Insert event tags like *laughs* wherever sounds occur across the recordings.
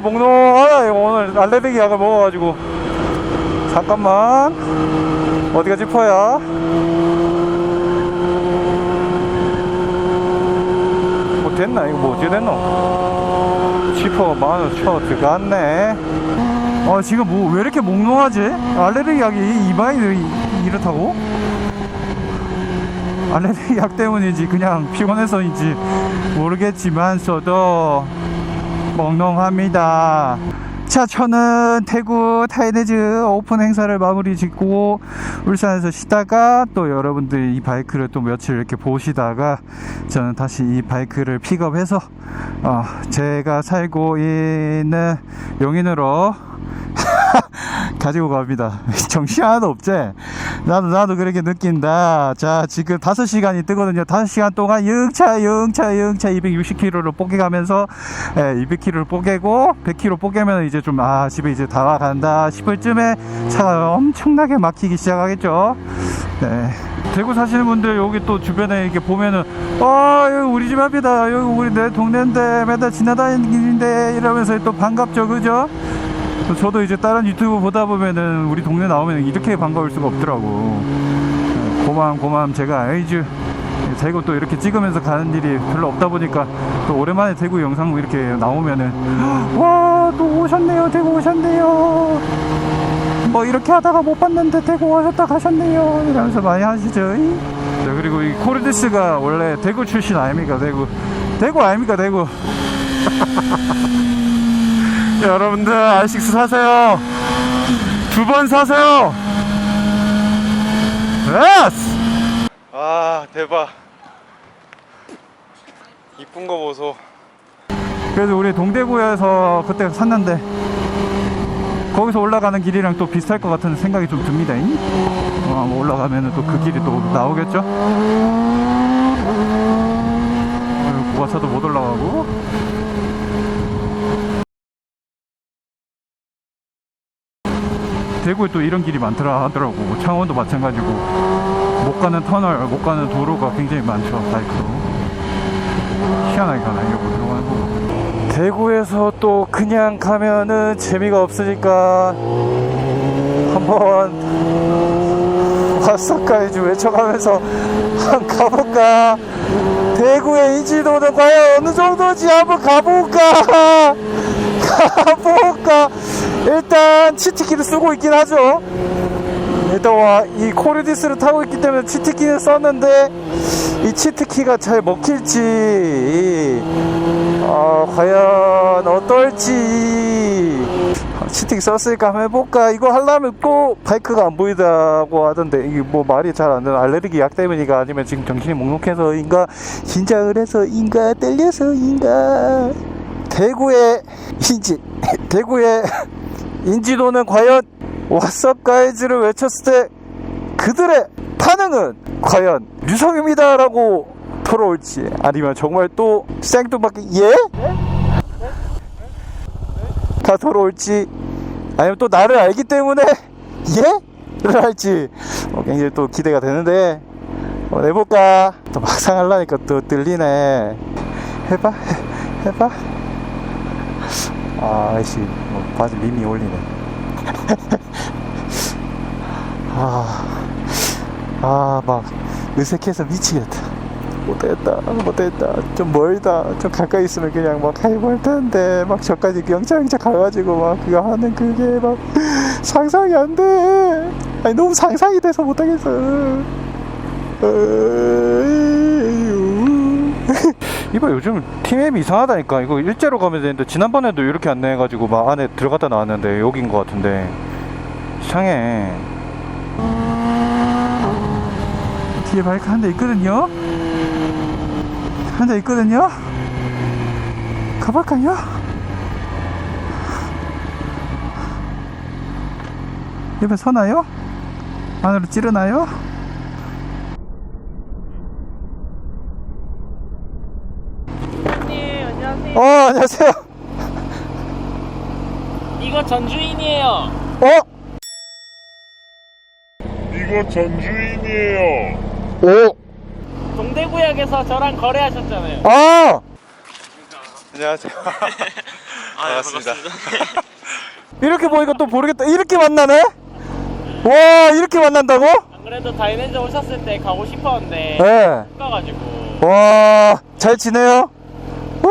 목록하다 이거 오늘 알레르기 약을 먹어가지고. 잠깐만. 어디가 지퍼야? 뭐 됐나? 이거 뭐 어떻게 됐노? 지퍼가 만원 쳐 들어갔네? 어 지금 뭐 왜 이렇게 몽롱하지? 알레르기 약이 이마에 이- 이렇다고? 알레르기 약 때문인지 그냥 피곤해서인지 모르겠지만서도 멍롱합니다. 자, 저는 대구 타이네즈 오픈 행사를 마무리 짓고 울산에서 쉬다가 또 여러분들이 이 바이크를 또 며칠 이렇게 보시다가 저는 다시 이 바이크를 픽업해서 어, 제가 살고 있는 용인으로 가지고 갑니다. 정신 하나도 없지? 나도, 나도 그렇게 느낀다. 자, 지금 5시간이 뜨거든요. 5시간 동안 영차, 영차, 영차 260km를 뽀개가면서, 예, 200km를 뽀개고, 100km 뽀개면 이제 좀, 아, 집에 이제 다 와간다 싶을 쯤에 차가 엄청나게 막히기 시작하겠죠. 네. 대구 사시는 분들 여기 또 주변에 이렇게 보면은 아 여기 우리 집 앞이다 여기 우리 내 동네인데 맨날 지나다니는 길인데 이러면서 또 반갑죠 그죠 또 저도 이제 다른 유튜브 보다 보면은 우리 동네 나오면 이렇게 반가울 수가 없더라고. 어, 고마움 고마움 제가 아이즈. 대구 또 이렇게 찍으면서 가는 일이 별로 없다 보니까 또 오랜만에 대구 영상 이렇게 나오면은 와 또 오셨네요. 대구 오셨네요. 뭐 이렇게 하다가 못 봤는데 대구 오셨다 가셨네요. 이러면서 많이 하시죠. 네, 그리고 이 코르디스가 원래 대구 출신 아닙니까 대구 대구 아닙니까 대구 *laughs* 여러분들 R6 사세요. 두 번 사세요. 예스! 아 대박. 이쁜 거 보소. 그래도 우리 동대구에서 그때 샀는데 거기서 올라가는 길이랑 또 비슷할 것 같은 생각이 좀 듭니다. 어, 뭐 올라가면 또 그 길이 또 나오겠죠? 어, 구가차도 못 올라가고. 대구에 또 이런 길이 많더라 하더라고. 창원도 마찬가지고. 못 가는 터널 못 가는 도로가 굉장히 많죠 바이크로. 희한하게 가나 이러고 들어가는 거 대구에서 또 그냥 가면은 재미가 없으니까 한번 화사까지 외쳐가면서 한번 가볼까? 대구의 인지도는 과연 어느 정도인지 한번 가볼까? *laughs* 가볼까 일단 치트키를 쓰고 있긴 하죠. 일단 와, 이 코르디스를 타고 있기 때문에 치트키를 썼는데 이 치트키가 잘 먹힐지 어, 과연 어떨지. 치트키 썼으니까 한번 해볼까? 이거 하려면 꼭 바이크가 안 보이다고 하던데 이게 뭐 말이 잘 안 되는 알레르기 약 때문인가 아니면 지금 정신이 몽롱해서인가 긴장을 해서인가 떨려서인가. 대구의 인지 대구의 인지도는 과연 왓썹 가이즈를 외쳤을 때 그들의 반응은 과연 유성입니다라고 돌아올지. 아니면 정말 또 생뚱맞게 예? 가 돌아올지. 아니면 또 나를 알기 때문에 예? 를 할지. 어, 굉장히 또 기대가 되는데. 어, 해볼까? 또 막상 하려니까 또 들리네. 해봐? 해, 해봐 아이씨 뭐 바지 밈이 올리네. 아아막 의색해서 미치겠다. 못되겠다 못되겠다. 좀 멀다. 좀 가까이 있으면 그냥 막 해볼 텐데. 막 저까지 영차영차 가가지고 막 그거 하는 그게 막 상상이 안돼. 아니 너무 상상이 돼서 못하겠어. 어 이거 요즘 팀앱이 이상하다니까 이거 일제로 가면 되는데 지난번에도 이렇게 안내해가지고 막 안에 들어갔다 나왔는데 여긴 것 같은데 이상해 뒤에 바이크 한 대 있거든요 한 대 있거든요 가볼까요? 옆에 서나요? 안으로 찌르나요? 님 안녕하세요. 어 안녕하세요 *laughs* 이거 전주인이에요. 어? 이거 전주인이에요. 오 동대구역에서 저랑 거래하셨잖아요. *laughs* 아! 안녕하세요. 반갑습니다. 이렇게 보니까 또 모르겠다. 이렇게 만나네? 와, 이렇게 만난다고? 안 그래도 다이낸즈 오셨을 때 가고 싶었는데 네. 못 가가지고 와, 잘 지내요? 와, 또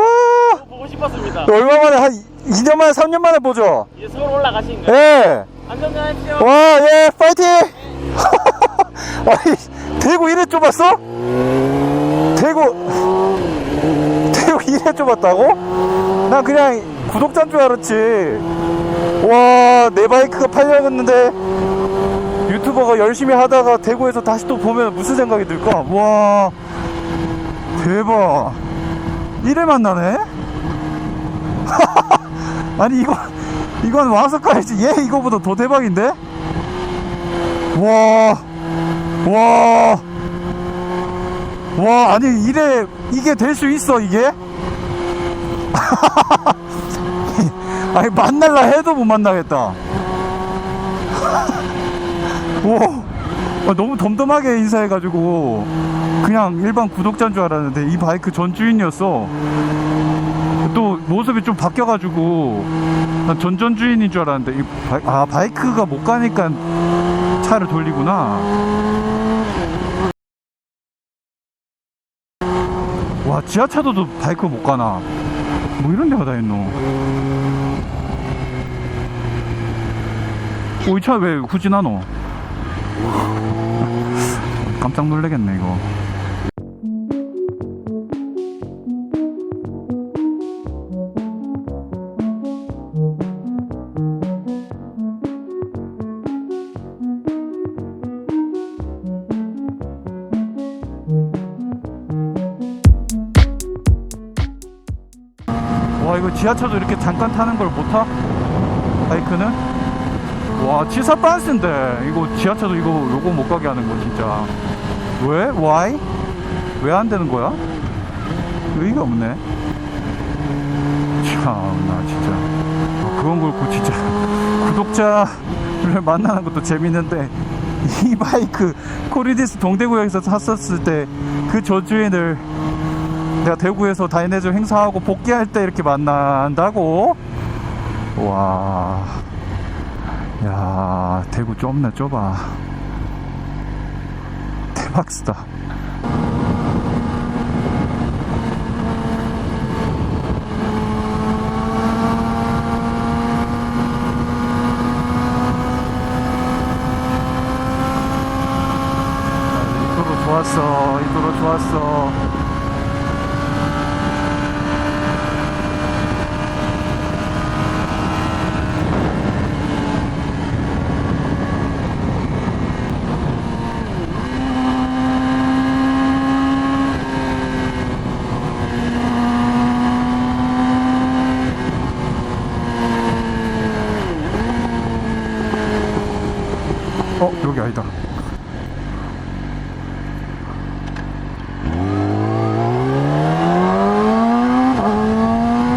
보고 싶었습니다. 얼마 만에, 한 2년 만에, 3년 만에 보죠? 이제 서울 올라가신 거예요? 예. 안전운전하십시오. 와, 예, 파이팅! *laughs* 아니, 대구 이래 좁았어? 대구, 대구 이래 좁았다고? 난 그냥 구독자인 줄 알았지. 와, 내 바이크가 팔려갔는데, 유튜버가 열심히 하다가 대구에서 다시 또 보면 무슨 생각이 들까? 와, 대박. 이래 만나네? 아니, 이거, 이건 와서 가야지. 얘 이거보다 더 대박인데? 와, 와, 와, 아니, 이래, 이게 될 수 있어, 이게? *laughs* 아니, 만날라 해도 못 만나겠다. *laughs* 와, 아, 너무 덤덤하게 인사해 가지고, 그냥 일반 구독자인 줄 알았는데, 이 바이크 전 주인이었어. 또 모습이 좀 바뀌어가지고, 난 전전 주인인 줄 알았는데, 이 바이, 아, 바이크가 못 가니까 차를 돌리구나. 와, 지하차도도 바이크 못 가나. 뭐 이런 데가 다 있노. 오, 이 차 왜 후진하노? 깜짝 놀라겠네, 이거. 와 이거 지하철도 이렇게 잠깐 타는 걸 못 타? 바이크는? 와 치사 빤스인데 이거 지하철도 이거 요거 못 가게 하는 거 진짜 왜? Why? 왜 안 되는 거야? 의의가 없네 참나 진짜 어, 그건 그렇고 진짜 *laughs* 구독자를 만나는 것도 재밌는데 이 바이크 코리디스 동대구역에서 샀었을 때 그 저주인을 내가 대구에서 다이내즈 행사하고 복귀할 때 이렇게 만난다고? 와. 야, 대구 좁네, 좁아. 대박스다. 이 도로 좋았어. 이 도로 좋았어. 어, 여기 아니다.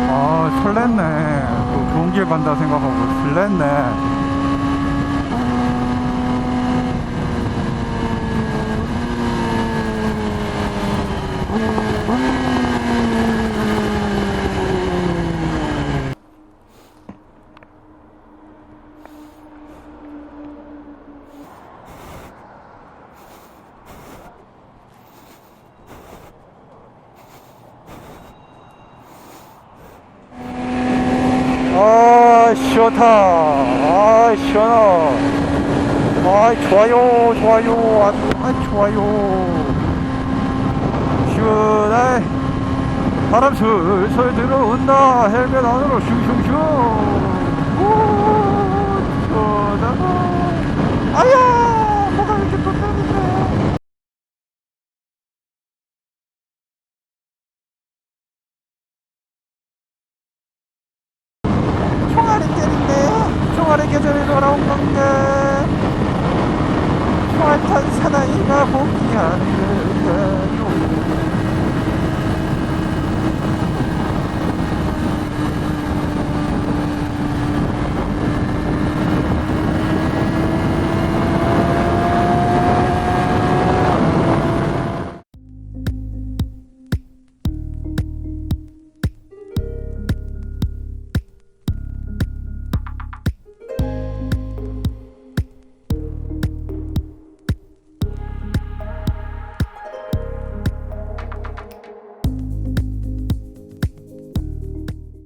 아, 설렜네. 또 좋은 길 간다 생각하고 설렜네. 아, 시원하다. 아, 시원하. 아, 좋아요, 좋아요. 아, 아, 좋아요. 시원해. 바람 슬슬 들어온다. 헬멧 안으로 슝슝슝. な僕がい